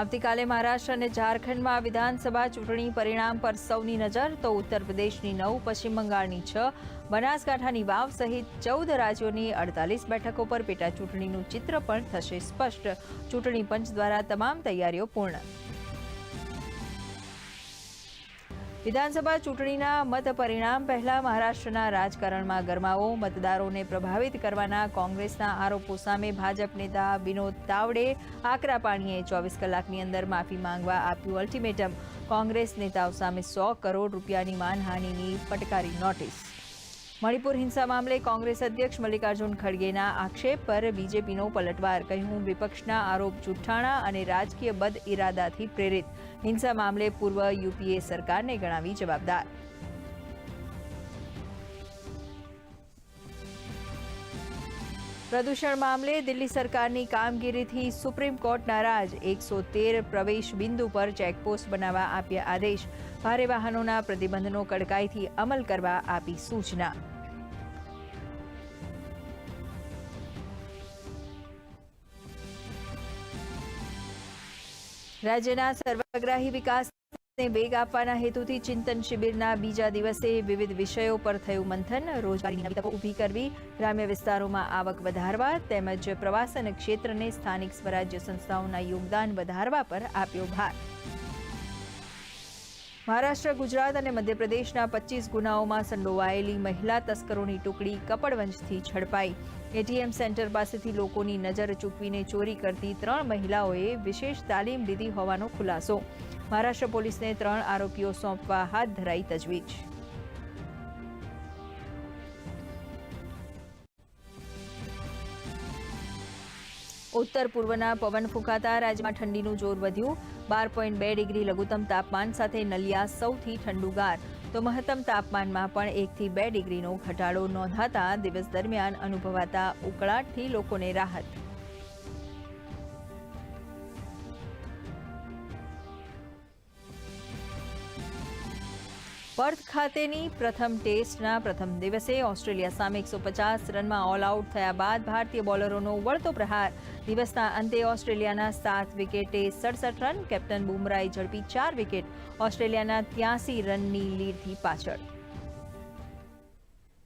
આવતીકાલે મહારાષ્ટ્ર અને ઝારખંડમાં વિધાનસભા ચૂંટણી પરિણામ પર સૌની નજર તો ઉત્તર પ્રદેશની નવ, પશ્ચિમ બંગાળની છ, બનાસકાંઠાની વાવ સહિત ચૌદ રાજ્યોની અડતાલીસ બેઠકો પર પેટા ચૂંટણીનું ચિત્ર પણ થશે સ્પષ્ટ. ચૂંટણી પંચ દ્વારા તમામ તૈયારીઓ પૂર્ણ. વિધાનસભા ચૂંટણીના મત પરિણામ પહેલા મહારાષ્ટ્રના રાજકારણમાં ગરમાવો, મતદારોને પ્રભાવિત કરવાના કોંગ્રેસના આરોપો સામે ભાજપ નેતા વિનોદ તાવડે આકરા પાણીએ ચોવીસ કલાકની અંદર માફી માંગવા આપ્યું અલ્ટિમેટમ. કોંગ્રેસ નેતાઓ સામે સો કરોડ રૂપિયાની માનહાનિની ફટકારી નોટિસ. મણિપુર હિંસા મામલે કોંગ્રેસ અધ્યક્ષ મલ્લિકાર્જુન ખડગેના આક્ષેપ પર બીજેપીનો પલટવાર, કહ્યું વિપક્ષના આરોપ જુઠ્ઠાણા અને રાજકીય બદ ઇરાદાથી પ્રેરિત. હિંસા મામલે પૂર્વ યુપીએ સરકારને ગણાવી જવાબદાર. પ્રદૂષણ મામલે દિલ્હી સરકારની કામગીરીથી સુપ્રીમ કોર્ટ નારાજ. એકસો તેર પ્રવેશ બિંદુ પર ચેકપોસ્ટ બનાવવા આપ્યા આદેશ. ભારે વાહનોના પ્રતિબંધનો કડકાઈથી અમલ કરવા આપી સૂચના. રાજ્યના સર્વગ્રાહી વિકાસને વેગ આપવાના હેતુથી ચિંતન શિબિરના બીજા દિવસે વિવિધ વિષયો પર થયું મંથન. રોજગારીની ઊભી કરવી, ગ્રામ્ય વિસ્તારોમાં આવક વધારવા તેમજ પ્રવાસન ક્ષેત્રને સ્થાનિક સ્વરાજ્ય સંસ્થાઓના યોગદાન વધારવા પર આપ્યો ભાર. મહારાષ્ટ્ર, ગુજરાત અને મધ્યપ્રદેશના પચીસ ગુનાઓમાં સંડોવાયેલી મહિલા તસ્કરોની ટુકડી કપડવંજથી ઝડપાઈ. એટીએમ સેન્ટર પાસેથી લોકોની નજર ચૂકવીને ચોરી કરતી ત્રણ મહિલાઓએ વિશેષ તાલીમ લીધી હોવાનો ખુલાસો. મહારાષ્ટ્ર પોલીસને ત્રણ આરોપીઓ સોંપવા હાથ ધરાઈ તજવીજ. ઉત્તર પૂર્વના પવન ફૂંકાતા રાજ્યમાં ઠંડીનું જોર વધ્યું. બાર પોઈન્ટ બે ડિગ્રી લઘુત્તમ તાપમાન સાથે નલિયા સૌથી ઠંડુગાર. તો મહત્તમ તાપમાનમાં પણ એકથી બે ડિગ્રીનો ઘટાડો નોંધાતા દિવસ દરમિયાન અનુભવાતા ઉકળાટથી લોકોને રાહત. પર્થ ખાતેની પ્રથમ ટેસ્ટના પ્રથમ દિવસે ઓસ્ટ્રેલિયા સામે એકસો પચાસ રનમાં ઓલ આઉટ થયા બાદ ભારતીય બોલરોનો વળતો પ્રહાર. દિવસના અંતે ઓસ્ટ્રેલિયાના સાત વિકેટે સડસઠ રન, કેપ્ટન બુમરાએ ઝડપી ચાર વિકેટ, ઓસ્ટ્રેલિયાના ત્યાસી રનની લીડથી પાછળ.